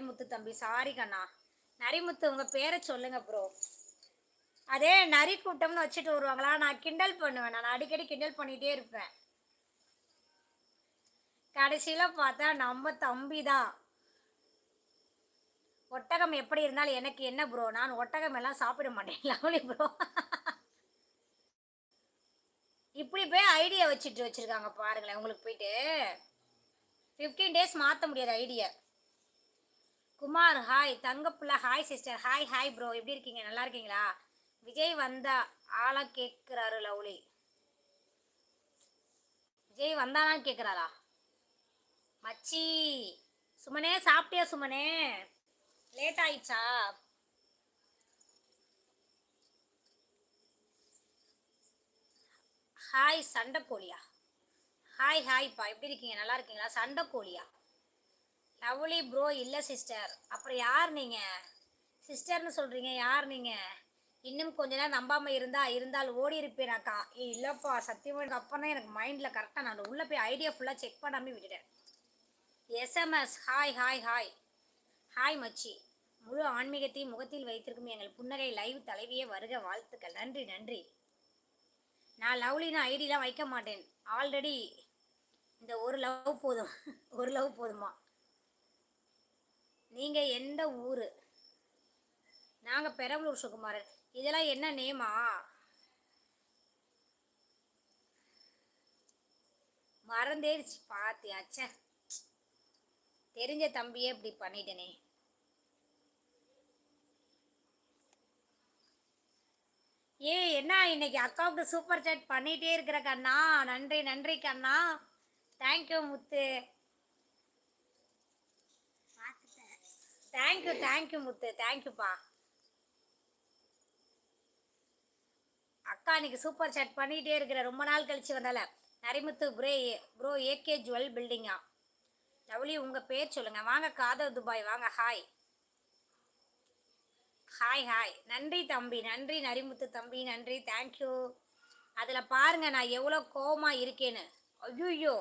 நரிமுத்து தம்பி சாரி கண்ணா. நரிமுத்து உங்கள் பேரை சொல்லுங்க ப்ரோ அதே நரி கூட்டம்னு வச்சுட்டு வருவாங்களா? நான் கிண்டல் பண்ணுவேன். நான் அடிக்கடி கிண்டல் பண்ணிகிட்டே இருப்பேன். கடைசியில் பார்த்தா நம்ம தம்பி தான். ஒட்டகம் எப்படி இருந்தாலும் எனக்கு என்ன ப்ரோ நான் ஒட்டகம் எல்லாம் சாப்பிட மாட்டேன். லவ்லி ப்ரோ இப்படி போய் ஐடியா வச்சுட்டு வச்சுருக்காங்க பாருங்களேன். உங்களுக்கு போயிட்டு ஃபிஃப்டீன் டேஸ் மாற்ற முடியாது idea Kumar hi தங்கப்புள்ள hi sister hi hi bro எப்படி இருக்கீங்க? நல்லா இருக்கீங்களா? விஜய் வந்தா ஆளா கேட்குறாரு லவ்லி. விஜய் வந்தானான்னு கேட்குறாரா மச்சி சுமனே சாப்பிட்டியா சுமனே? லேட் ஆயிடுச்சா? ஹாய் சண்டை கோழியா? ஹாய் ஹாய்ப்பா எப்படி இருக்கீங்க? நல்லா இருக்கீங்களா? சண்டை கோழியா? லவ்லி ப்ரோ இல்லை சிஸ்டர். அப்புறம் யார் நீங்கள் சிஸ்டர்னு சொல்கிறீங்க யார் நீங்கள் இன்னும் கொஞ்ச நேரம் நம்பாமல் இருந்தா இருந்தால் ஓடி இருப்பேன் அக்கா இல்லைப்பா சத்தியமாக எனக்கு அப்போ தான் எனக்கு மைண்டில் கரெக்டாக நான் உள்ளே போய் ஐடியா ஃபுல்லாக செக் பண்ணாமல் விட்டுட்டேன். SMS hi hi hi hi மச்சி. முழு ஆன்மீகத்தையும் முகத்தில் வைத்திருக்கும் எங்கள் புன்னகை லைவ் தலைவியே வருக வாழ்த்துக்கள். நன்றி நன்றி. நான் லவ்லின்னு ஐடிலாம் வைக்க மாட்டேன். ஆல்ரெடி இந்த ஒரு லவ் போதும். ஒரு லவ் போதுமா? நீங்கள் எந்த ஊர்? நாங்கள் பெரம்பலூர் சுகுமாரன். இதெல்லாம் என்ன நேமா? மறந்தேடுச்சு பாத்தியாச்சே தெரிஞ்ச தம்பியே இப்படி பண்ணிட்டேனே. ஏ என்ன இன்னைக்கு அக்காவுக்கு சூப்பர் சேட் பண்ணிகிட்டே இருக்கிற கண்ணா? நன்றி நன்றி கண்ணா. Thank you Muthu. Thank you thank you Muthu. தேங்க்யூப்பா அக்கா இன்னைக்கு சூப்பர் சாட் பண்ணிகிட்டே இருக்கிற. ரொம்ப நாள் கழிச்சு வந்தால. நரிமுத்து ப்ரே ப்ரோ ஏகே ஜுவல் பில்டிங்கா லவ்லி உங்கள் பேர் சொல்லுங்கள் வாங்க காதர் துபாய். வாங்க ஹாய் ஹாய் ஹாய் நன்றி தம்பி. நன்றி நரிமுத்து தம்பி. நன்றி தேங்க்யூ அதில் பாருங்க நான் எவ்வளோ கோபமாக இருக்கேன்னு. ஐயோ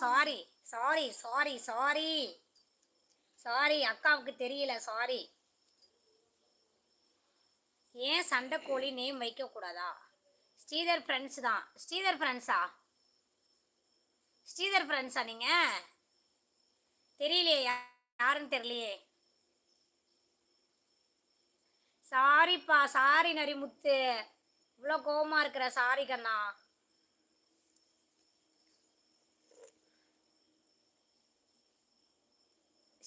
sorry sorry sorry sorry sorry அக்காவுக்கு தெரியல சாரி. ஏன் சண்டைக்கோழி நேம் வைக்கக்கூடாதா ஸ்ரீதர் ஃப்ரெண்ட்ஸ் தான். ஸ்ரீதர் ஃப்ரெண்ட்ஸா ஸ்ரீதர் ஃப்ரெண்ட்ஸா நீங்கள் தெரியலையே யா- யாருன்னு தெரியலையே. சாரிப்பா சாரி நரிமுத்து. இவ்வளோ கோபமாக இருக்கிற சாரி கண்ணா.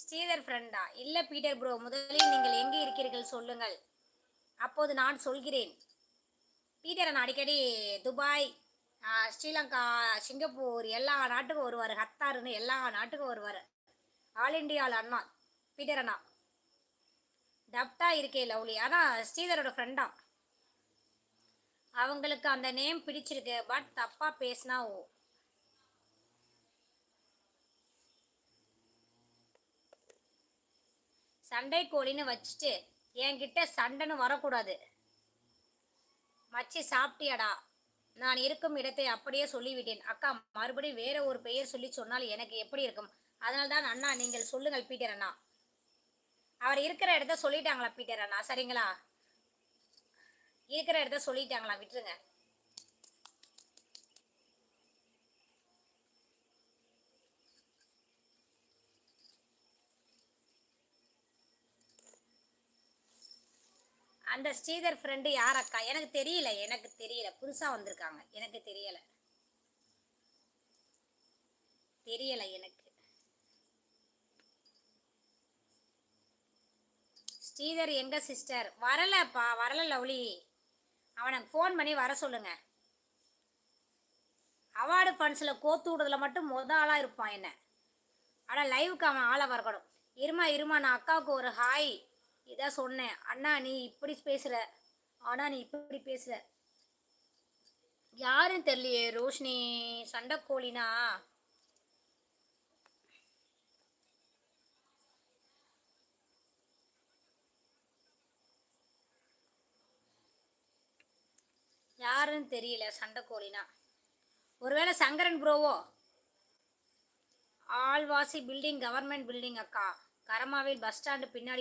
ஸ்ரீதர் ஃப்ரெண்டா இல்லை பீட்டர் ப்ரோ முதலில் நீங்கள் எங்கே இருக்கிறீர்கள் சொல்லுங்கள். அப்போது நான் சொல்கிறேன். பீட்டர் நான் அடிக்கடி துபாய் ஸ்ரீலங்கா சிங்கப்பூர் எல்லா நாட்டுக்கும் வருவார். ஹத்தாருன்னு எல்லா நாட்டுக்கும் வருவார். ஆல் இண்டியாவில் அண்ணா பீட்டர் அண்ணா. டப்டா இருக்கே லவ்லி. ஆனால் ஸ்ரீதரோட ஃப்ரெண்டா அவங்களுக்கு அந்த நேம் பிடிச்சிருக்கு. பட் தப்பாக பேசினா ஓ. சண்டை கோழின்னு வச்சுட்டு என்கிட்ட சண்டைன்னு வரக்கூடாது. மச்சி சாப்பிட்டியாடா. நான் இருக்கும் இடத்தை அப்படியே சொல்லிவிட்டேன். அக்கா மறுபடியும் வேற ஒரு பெயர் சொல்லி சொன்னால் எனக்கு எப்படி இருக்கும்? அதனால தான் அண்ணா நீங்கள் சொல்லுங்கள் பீட்டர் அண்ணா. அவர் இருக்கிற இடத்த சொல்லிட்டாங்களா பீட்டர் அண்ணா? சரிங்களா? இருக்கிற இடத்த சொல்லிட்டாங்களா? விட்டுருங்க. அந்த ஸ்ரீதர் ஃப்ரெண்டு யார் அக்கா? எனக்கு தெரியல எனக்கு தெரியல. புதுசாக வந்திருக்காங்க. எனக்கு தெரியல. தெரியல எனக்கு. ஸ்ரீதர் எங்க சிஸ்டர் வரலப்பா வரல லவ்லி. அவனுக்கு ஃபோன் பண்ணி வர சொல்லுங்க. அவார்டு ஃபண்ட்ஸில் கோத்து விடுறதுல மட்டும் முத ஆளாக இருப்பான் என்ன. ஆனால் லைவுக்கு அவன் ஆளை வரக்கணும். இருமா இருமா நான் அக்காவுக்கு ஒரு ஹாய் இதான் சொன்னேன். அண்ணா நீ இப்படி பேசுகிற ஆனால் நீ இப்படி பேசுகிற யாருன்னு தெரியலையே ரோஷினி. சண்டைக்கோழினா யாருன்னு தெரியல சண்டைக்கோழினா ஒருவேளை சங்கரன் ப்ரோவோ? ஆல்வாசி பில்டிங் கவர்மெண்ட் பில்டிங் அக்கா. கரமாவில் பஸ் ஸ்டாண்டு பின்னாடி